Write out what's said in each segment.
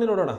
നിന്നോടാ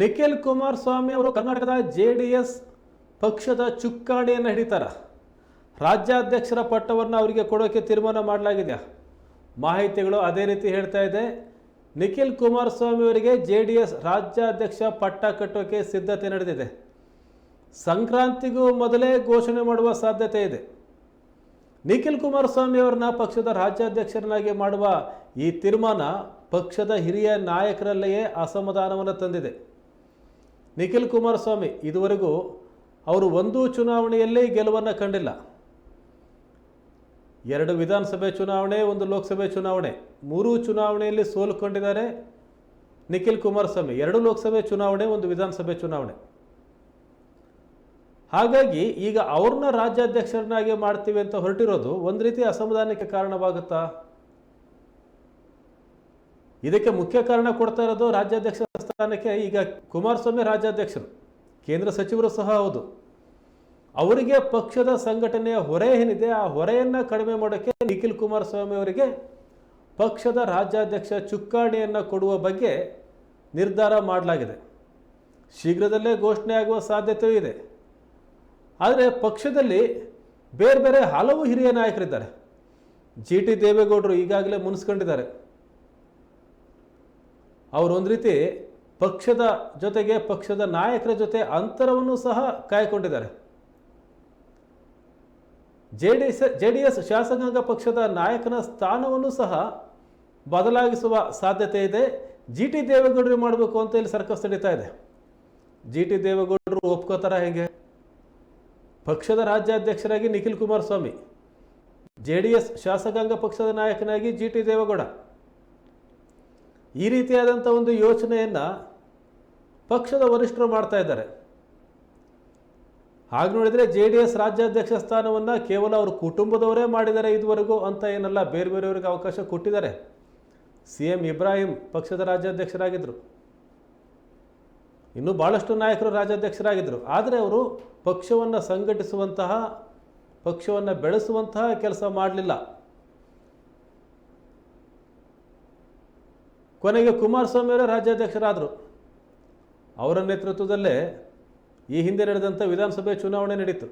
ನಿಖಿಲ್ ಕುಮಾರಸ್ವಾಮಿ ಅವರು ಕರ್ನಾಟಕದ ಜೆ ಡಿ ಎಸ್ ಪಕ್ಷದ ಚುಕ್ಕಾಣಿಯನ್ನು ಹಿಡಿತಾರ. ರಾಜ್ಯಾಧ್ಯಕ್ಷರ ಪಟ್ಟವನ್ನು ಅವರಿಗೆ ಕೊಡೋಕ್ಕೆ ತೀರ್ಮಾನ ಮಾಡಲಾಗಿದೆ. ಮಾಹಿತಿಗಳು ಅದೇ ರೀತಿ ಹೇಳ್ತಾ ಇದೆ. ನಿಖಿಲ್ ಕುಮಾರಸ್ವಾಮಿ ಅವರಿಗೆ ಜೆ ಡಿ ಎಸ್ ರಾಜ್ಯಾಧ್ಯಕ್ಷ ಪಟ್ಟ ಕಟ್ಟೋಕೆ ಸಿದ್ಧತೆ ನಡೆದಿದೆ. ಸಂಕ್ರಾಂತಿಗೂ ಮೊದಲೇ ಘೋಷಣೆ ಮಾಡುವ ಸಾಧ್ಯತೆ ಇದೆ. ನಿಖಿಲ್ ಕುಮಾರಸ್ವಾಮಿ ಅವರನ್ನ ಪಕ್ಷದ ರಾಜ್ಯಾಧ್ಯಕ್ಷರನ್ನಾಗಿ ಮಾಡುವ ಈ ತೀರ್ಮಾನ ಪಕ್ಷದ ಹಿರಿಯ ನಾಯಕರಲ್ಲಿಯೇ ಅಸಮಾಧಾನವನ್ನು ತಂದಿದೆ. ನಿಖಿಲ್ ಕುಮಾರಸ್ವಾಮಿ ಇದುವರೆಗೂ ಅವರು ಒಂದೂ ಚುನಾವಣೆಯಲ್ಲೇ ಗೆಲುವನ್ನು ಕಂಡಿಲ್ಲ. ಎರಡು ವಿಧಾನಸಭೆ ಚುನಾವಣೆ, ಒಂದು ಲೋಕಸಭೆ ಚುನಾವಣೆ. ಮೂರೂ ಚುನಾವಣೆಯಲ್ಲಿ ಸೋಲು ಕಂಡಿದ್ದಾರೆ ನಿಖಿಲ್ ಕುಮಾರಸ್ವಾಮಿ. ಎರಡು ಲೋಕಸಭೆ ಚುನಾವಣೆ, ಒಂದು ವಿಧಾನಸಭೆ ಚುನಾವಣೆ. ಹಾಗಾಗಿ ಈಗ ಅವ್ರನ್ನ ರಾಜ್ಯಾಧ್ಯಕ್ಷರನ್ನಾಗಿ ಮಾಡ್ತೀವಿ ಅಂತ ಹೊರಟಿರೋದು ಒಂದು ರೀತಿ ಅಸಮಾಧಾನಕ್ಕೆ ಕಾರಣವಾಗುತ್ತಾ? ಇದಕ್ಕೆ ಮುಖ್ಯ ಕಾರಣ ಕೊಡ್ತಾ ಇರೋದು ರಾಜ್ಯಾಧ್ಯಕ್ಷ ಸ್ಥಾನಕ್ಕೆ ಈಗ ಕುಮಾರಸ್ವಾಮಿ ರಾಜ್ಯಾಧ್ಯಕ್ಷರು, ಕೇಂದ್ರ ಸಚಿವರು ಸಹ ಹೌದು. ಅವರಿಗೆ ಪಕ್ಷದ ಸಂಘಟನೆಯ ಹೊರೆ ಏನಿದೆ, ಆ ಹೊರೆಯನ್ನು ಕಡಿಮೆ ಮಾಡೋಕ್ಕೆ ನಿಖಿಲ್ ಕುಮಾರಸ್ವಾಮಿ ಅವರಿಗೆ ಪಕ್ಷದ ರಾಜ್ಯಾಧ್ಯಕ್ಷ ಚುಕ್ಕಾಣಿಯನ್ನು ಕೊಡುವ ಬಗ್ಗೆ ನಿರ್ಧಾರ ಮಾಡಲಾಗಿದೆ. ಶೀಘ್ರದಲ್ಲೇ ಘೋಷಣೆ ಆಗುವ ಸಾಧ್ಯತೆಯೂ ಇದೆ. ಆದರೆ ಪಕ್ಷದಲ್ಲಿ ಬೇರೆ ಬೇರೆ ಹಲವು ಹಿರಿಯ ನಾಯಕರಿದ್ದಾರೆ. ಜಿ ಟಿ ದೇವೇಗೌಡರು ಈಗಾಗಲೇ ಮುನಿಸ್ಕೊಂಡಿದ್ದಾರೆ. ಅವರೊಂದು ರೀತಿ ಪಕ್ಷದ ಜೊತೆಗೆ ಪಕ್ಷದ ನಾಯಕರ ಜೊತೆ ಅಂತರವನ್ನು ಸಹ ಕಾಯ್ಕೊಂಡಿದ್ದಾರೆ. J D S J D S ಶಾಸಕಾಂಗ ಪಕ್ಷದ ನಾಯಕನ ಸ್ಥಾನವನ್ನು ಸಹ ಬದಲಾಗಿಸುವ ಸಾಧ್ಯತೆ ಇದೆ. ಜಿ ಟಿ ದೇವೇಗೌಡರು ಮಾಡಬೇಕು ಅಂತ ಇಲ್ಲಿ ಸರ್ಕಸ್ ನಡೀತಾ ಇದೆ. ಜಿ ಟಿ ದೇವೇಗೌಡರು ಒಪ್ಕೋತಾರ ಹೇಗೆ? ಪಕ್ಷದ ರಾಜ್ಯಾಧ್ಯಕ್ಷರಾಗಿ Nikhil Kumaraswamy J D S ಶಾಸಕಾಂಗ ಪಕ್ಷದ ನಾಯಕನಾಗಿ ಜಿ ಟಿ ದೇವೇಗೌಡ. ಈ ರೀತಿಯಾದಂಥ ಒಂದು ಯೋಚನೆಯನ್ನು ಪಕ್ಷದ ವರಿಷ್ಠರು ಮಾಡ್ತಾ ಇದ್ದಾರೆ. ಹಾಗೆ ನೋಡಿದರೆ ಜೆ ಡಿ ಎಸ್ ರಾಜ್ಯಾಧ್ಯಕ್ಷ ಸ್ಥಾನವನ್ನು ಕೇವಲ ಅವರು ಕುಟುಂಬದವರೇ ಮಾಡಿದ್ದಾರೆ ಇದುವರೆಗೂ ಅಂತ ಏನಲ್ಲ, ಬೇರೆ ಬೇರೆಯವರಿಗೆ ಅವಕಾಶ ಕೊಟ್ಟಿದ್ದಾರೆ. ಸಿ ಎಂ ಇಬ್ರಾಹಿಂ ಪಕ್ಷದ ರಾಜ್ಯಾಧ್ಯಕ್ಷರಾಗಿದ್ದರು ಇನ್ನೂ ಭಾಳಷ್ಟು ನಾಯಕರು ರಾಜ್ಯಾಧ್ಯಕ್ಷರಾಗಿದ್ದರು ಆದರೆ ಅವರು ಪಕ್ಷವನ್ನು ಸಂಘಟಿಸುವಂತಹ, ಪಕ್ಷವನ್ನು ಬೆಳೆಸುವಂತಹ ಕೆಲಸ ಮಾಡಲಿಲ್ಲ. ಕೊನೆಗೆ ಕುಮಾರಸ್ವಾಮಿ ಅವರೇ ರಾಜ್ಯಾಧ್ಯಕ್ಷರಾದರು. ಅವರ ನೇತೃತ್ವದಲ್ಲೇ ಈ ಹಿಂದೆ ನಡೆದಂಥ ವಿಧಾನಸಭೆ ಚುನಾವಣೆ ನಡೀತು.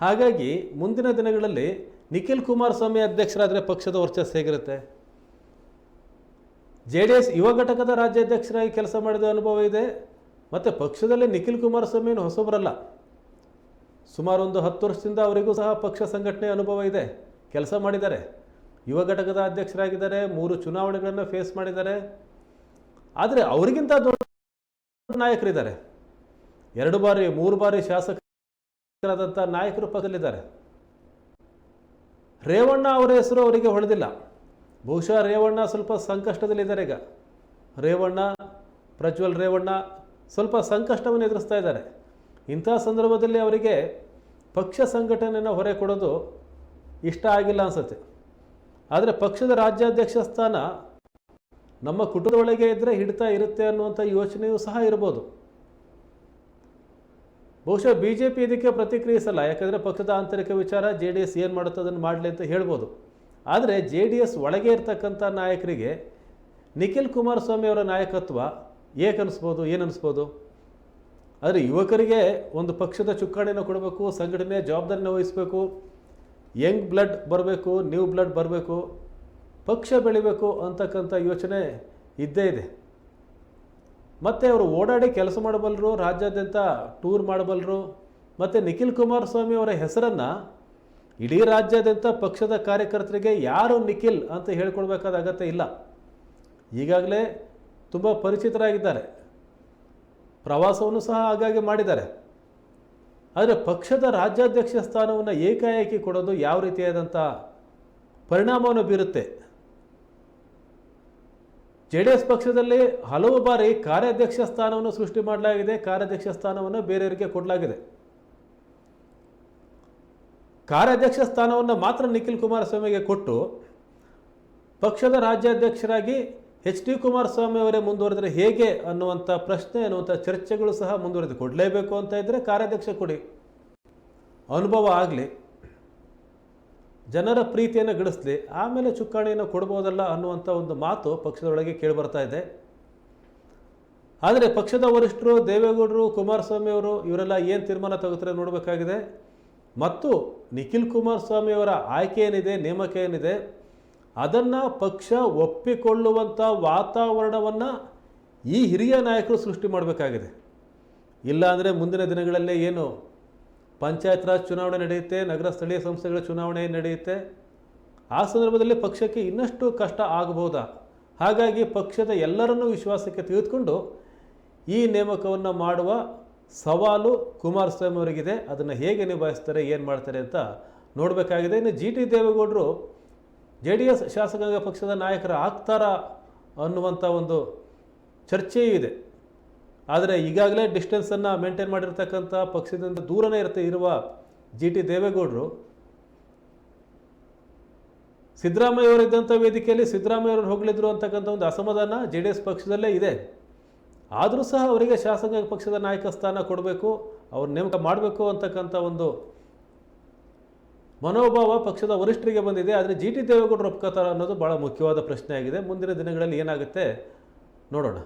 ಹಾಗಾಗಿ ಮುಂದಿನ ದಿನಗಳಲ್ಲಿ ನಿಖಿಲ್ ಕುಮಾರಸ್ವಾಮಿ ಅಧ್ಯಕ್ಷರಾದರೆ ಪಕ್ಷದ ವರ್ಚಸ್ಸು ಹೇಗಿರುತ್ತೆ? ಜೆ ಡಿ ಎಸ್ ಯುವ ಘಟಕದ ರಾಜ್ಯಾಧ್ಯಕ್ಷರಾಗಿ ಕೆಲಸ ಮಾಡಿದ ಅನುಭವ ಇದೆ, ಮತ್ತು ಪಕ್ಷದಲ್ಲಿ ನಿಖಿಲ್ ಕುಮಾರಸ್ವಾಮಿ ಏನು ಹೊಸಬರಲ್ಲ. ಸುಮಾರು ಒಂದು ಹತ್ತು ವರ್ಷದಿಂದ ಅವರಿಗೂ ಸಹ ಪಕ್ಷ ಸಂಘಟನೆ ಅನುಭವ ಇದೆ, ಕೆಲಸ ಮಾಡಿದ್ದಾರೆ. ಯುವ ಘಟಕದ ಅಧ್ಯಕ್ಷರಾಗಿದ್ದಾರೆ, ಮೂರು ಚುನಾವಣೆಗಳನ್ನು ಫೇಸ್ ಮಾಡಿದ್ದಾರೆ. ಆದರೆ ಅವರಿಗಿಂತ ದೊಡ್ಡ ನಾಯಕರಿದ್ದಾರೆ. ಎರಡು ಬಾರಿ, ಮೂರು ಬಾರಿ ಶಾಸಕರಾದಂಥ ನಾಯಕರು ಪಕ್ಕದಲ್ಲಿದ್ದಾರೆ. ರೇವಣ್ಣ ಅವರ ಹೆಸರು ಅವರಿಗೆ ಹೊಳೆದಿಲ್ಲ. ಬಹುಶಃ ರೇವಣ್ಣ ಸ್ವಲ್ಪ ಸಂಕಷ್ಟದಲ್ಲಿದ್ದಾರೆ ಈಗ. ರೇವಣ್ಣ, ಪ್ರಜ್ವಲ್ ರೇವಣ್ಣ ಸ್ವಲ್ಪ ಸಂಕಷ್ಟವನ್ನು ಎದುರಿಸ್ತಾ ಇದ್ದಾರೆ. ಇಂಥ ಸಂದರ್ಭದಲ್ಲಿ ಅವರಿಗೆ ಪಕ್ಷ ಸಂಘಟನೆಯನ್ನು ಹೊರೆ ಕೊಡೋದು ಇಷ್ಟ ಆಗಿಲ್ಲ ಅನಿಸುತ್ತೆ. ಆದರೆ ಪಕ್ಷದ ರಾಜ್ಯಾಧ್ಯಕ್ಷ ಸ್ಥಾನ ನಮ್ಮ ಕುಟುಂಬದೊಳಗೆ ಇದ್ದರೆ ಹಿಡಿತಾ ಇರುತ್ತೆ ಅನ್ನುವಂಥ ಯೋಚನೆಯೂ ಸಹ ಇರ್ಬೋದು. ಬಹುಶಃ ಬಿ ಜೆ ಪಿ ಇದಕ್ಕೆ ಪ್ರತಿಕ್ರಿಯಿಸಲ್ಲ, ಯಾಕಂದರೆ ಪಕ್ಷದ ಆಂತರಿಕ ವಿಚಾರ ಜೆ ಡಿ ಎಸ್ ಏನು ಮಾಡುತ್ತೆ ಅದನ್ನು ಮಾಡಲಿ ಅಂತ ಹೇಳ್ಬೋದು. ಆದರೆ ಜೆ ಡಿ ಎಸ್ ಒಳಗೆ ಇರ್ತಕ್ಕಂಥ ನಾಯಕರಿಗೆ ನಿಖಿಲ್ ಕುಮಾರಸ್ವಾಮಿ ಅವರ ನಾಯಕತ್ವ ಏಕೆ ಅನಿಸ್ಬೋದು, ಏನು ಅನಿಸ್ಬೋದು? ಆದರೆ ಯುವಕರಿಗೆ ಒಂದು ಪಕ್ಷದ ಚುಕ್ಕಾಣಿನ ಕೊಡಬೇಕು ಸಂಘಟನೆ ಜವಾಬ್ದಾರಿನ ವಹಿಸಬೇಕು, ಯಂಗ್ ಬ್ಲಡ್ ಬರಬೇಕು, ನ್ಯೂ ಬ್ಲಡ್ ಬರಬೇಕು ಪಕ್ಷ ಬೆಳಿಬೇಕು ಅಂತಕ್ಕಂಥ ಯೋಚನೆ ಇದ್ದೇ ಇದೆ. ಮತ್ತು ಅವರು ಓಡಾಡಿ ಕೆಲಸ ಮಾಡಬಲ್ಲರು ರಾಜ್ಯಾದ್ಯಂತ ಟೂರ್ ಮಾಡಬಲ್ಲರು ಮತ್ತು ನಿಖಿಲ್ ಕುಮಾರಸ್ವಾಮಿ ಅವರ ಹೆಸರನ್ನು ಇಡೀ ರಾಜ್ಯಾದ್ಯಂತ ಪಕ್ಷದ ಕಾರ್ಯಕರ್ತರಿಗೆ ಯಾರು ನಿಖಿಲ್ ಅಂತ ಹೇಳ್ಕೊಳ್ಬೇಕಾದ ಅಗತ್ಯ ಇಲ್ಲ. ಈಗಾಗಲೇ ತುಂಬ ಪರಿಚಿತರಾಗಿದ್ದಾರೆ. ಪ್ರವಾಸವನ್ನು ಸಹ ಆಗಾಗ್ಗೆ ಮಾಡಿದ್ದಾರೆ. ಆದರೆ ಪಕ್ಷದ ರಾಜ್ಯಾಧ್ಯಕ್ಷ ಸ್ಥಾನವನ್ನು ಏಕಾಏಕಿ ಕೊಡೋದು ಯಾವ ರೀತಿಯಾದಂಥ ಪರಿಣಾಮವನ್ನು ಬೀರುತ್ತೆ? ಜೆ ಡಿ ಎಸ್ ಪಕ್ಷದಲ್ಲಿ ಹಲವು ಬಾರಿ ಕಾರ್ಯಾಧ್ಯಕ್ಷ ಸ್ಥಾನವನ್ನು ಸೃಷ್ಟಿ ಮಾಡಲಾಗಿದೆ, ಕಾರ್ಯಾಧ್ಯಕ್ಷ ಸ್ಥಾನವನ್ನು ಬೇರೆಯವರಿಗೆ ಕೊಡಲಾಗಿದೆ. ಕಾರ್ಯಾಧ್ಯಕ್ಷ ಸ್ಥಾನವನ್ನು ಮಾತ್ರ ನಿಖಿಲ್ ಕುಮಾರಸ್ವಾಮಿಗೆ ಕೊಟ್ಟು ಪಕ್ಷದ ರಾಜ್ಯಾಧ್ಯಕ್ಷರಾಗಿ ಎಚ್ ಡಿ ಕುಮಾರಸ್ವಾಮಿ ಅವರೇ ಮುಂದುವರೆದರೆ ಹೇಗೆ ಅನ್ನುವಂಥ ಪ್ರಶ್ನೆ ಅನ್ನುವಂಥ ಚರ್ಚೆಗಳು ಸಹ ಮುಂದುವರೆದು ಕೊಡಲೇಬೇಕು ಅಂತ ಇದ್ದರೆ ಕಾರ್ಯಾಧ್ಯಕ್ಷ ಕೊಡಿ. ಅನುಭವ ಆಗಲಿ. ಜನರ ಪ್ರೀತಿಯನ್ನು ಗಳಿಸಲಿ ಆಮೇಲೆ ಚುಕ್ಕಾಣಿಯನ್ನು ಕೊಡ್ಬೋದಲ್ಲ ಅನ್ನುವಂಥ ಒಂದು ಮಾತು ಪಕ್ಷದೊಳಗೆ ಕೇಳಿಬರ್ತಾ ಇದೆ. ಆದರೆ ಪಕ್ಷದ ವರಿಷ್ಠರು, ದೇವೇಗೌಡರು, ಕುಮಾರಸ್ವಾಮಿ ಅವರು ಇವರೆಲ್ಲ ಏನು ತೀರ್ಮಾನ ತಗೋತಾರೆ ನೋಡಬೇಕಾಗಿದೆ. ಮತ್ತು ನಿಖಿಲ್ ಕುಮಾರಸ್ವಾಮಿ ಅವರ ಆಯ್ಕೆ ಏನಿದೆ, ನೇಮಕ ಏನಿದೆ, ಅದನ್ನು ಪಕ್ಷ ಒಪ್ಪಿಕೊಳ್ಳುವಂಥ ವಾತಾವರಣವನ್ನು ಈ ಹಿರಿಯ ನಾಯಕರು ಸೃಷ್ಟಿ ಮಾಡಬೇಕಾಗಿದೆ. ಇಲ್ಲಾಂದರೆ ಮುಂದಿನ ದಿನಗಳಲ್ಲೇ ಏನು ಪಂಚಾಯತ್ ರಾಜ್ ಚುನಾವಣೆ ನಡೆಯುತ್ತೆ, ನಗರ ಸ್ಥಳೀಯ ಸಂಸ್ಥೆಗಳ ಚುನಾವಣೆ ನಡೆಯುತ್ತೆ. ಆ ಸಂದರ್ಭದಲ್ಲಿ ಪಕ್ಷಕ್ಕೆ ಇನ್ನಷ್ಟು ಕಷ್ಟ ಆಗಬಹುದಾ? ಹಾಗಾಗಿ ಪಕ್ಷದ ಎಲ್ಲರನ್ನೂ ವಿಶ್ವಾಸಕ್ಕೆ ತೆಗೆದುಕೊಂಡು ಈ ನೇಮಕವನ್ನು ಮಾಡುವ ಸವಾಲು ಕುಮಾರಸ್ವಾಮಿ ಅವರಿಗಿದೆ. ಅದನ್ನು ಹೇಗೆ ನಿಭಾಯಿಸ್ತಾರೆ, ಏನು ಮಾಡ್ತಾರೆ ಅಂತ ನೋಡಬೇಕಾಗಿದೆ. ಇನ್ನು ಜಿ ಟಿ ದೇವೇಗೌಡರು ಜೆ ಡಿ ಎಸ್ ಶಾಸಕಾಂಗ ಪಕ್ಷದ ನಾಯಕರ ಆಗ್ತಾರಾ ಅನ್ನುವಂಥ ಒಂದು ಚರ್ಚೆಯೂ ಇದೆ. ಆದರೆ ಈಗಾಗಲೇ ಡಿಸ್ಟೆನ್ಸನ್ನು ಮೇಂಟೈನ್ ಮಾಡಿರ್ತಕ್ಕಂಥ ಪಕ್ಷದಿಂದ ದೂರನೇ ಇರುತ್ತೆ ಇರುವ ಜಿ ಟಿ ದೇವೇಗೌಡರು ಸಿದ್ದರಾಮಯ್ಯ ಅವರಿದ್ದಂಥ ವೇದಿಕೆಯಲ್ಲಿ ಸಿದ್ದರಾಮಯ್ಯ ಅವರು ಹೋಗಲಿದ್ರು ಅಂತಕ್ಕಂಥ ಒಂದು ಅಸಮಾಧಾನ ಜೆ ಡಿ ಎಸ್ ಪಕ್ಷದಲ್ಲೇ ಇದೆ. ಆದರೂ ಸಹ ಅವರಿಗೆ ಶಾಸಕ ಪಕ್ಷದ ನಾಯಕ ಸ್ಥಾನ ಕೊಡಬೇಕು, ಅವ್ರ ನೇಮಕ ಮಾಡಬೇಕು ಅಂತಕ್ಕಂಥ ಒಂದು ಮನೋಭಾವ ಪಕ್ಷದ ವರಿಷ್ಠರಿಗೆ ಬಂದಿದೆ. ಆದರೆ ಜಿ ಟಿ ದೇವೇಗೌಡರು ಒಪ್ಕೋತಾರ ಅನ್ನೋದು ಭಾಳ ಮುಖ್ಯವಾದ ಪ್ರಶ್ನೆ ಆಗಿದೆ ಮುಂದಿನ ದಿನಗಳಲ್ಲಿ ಏನಾಗುತ್ತೆ ನೋಡೋಣ.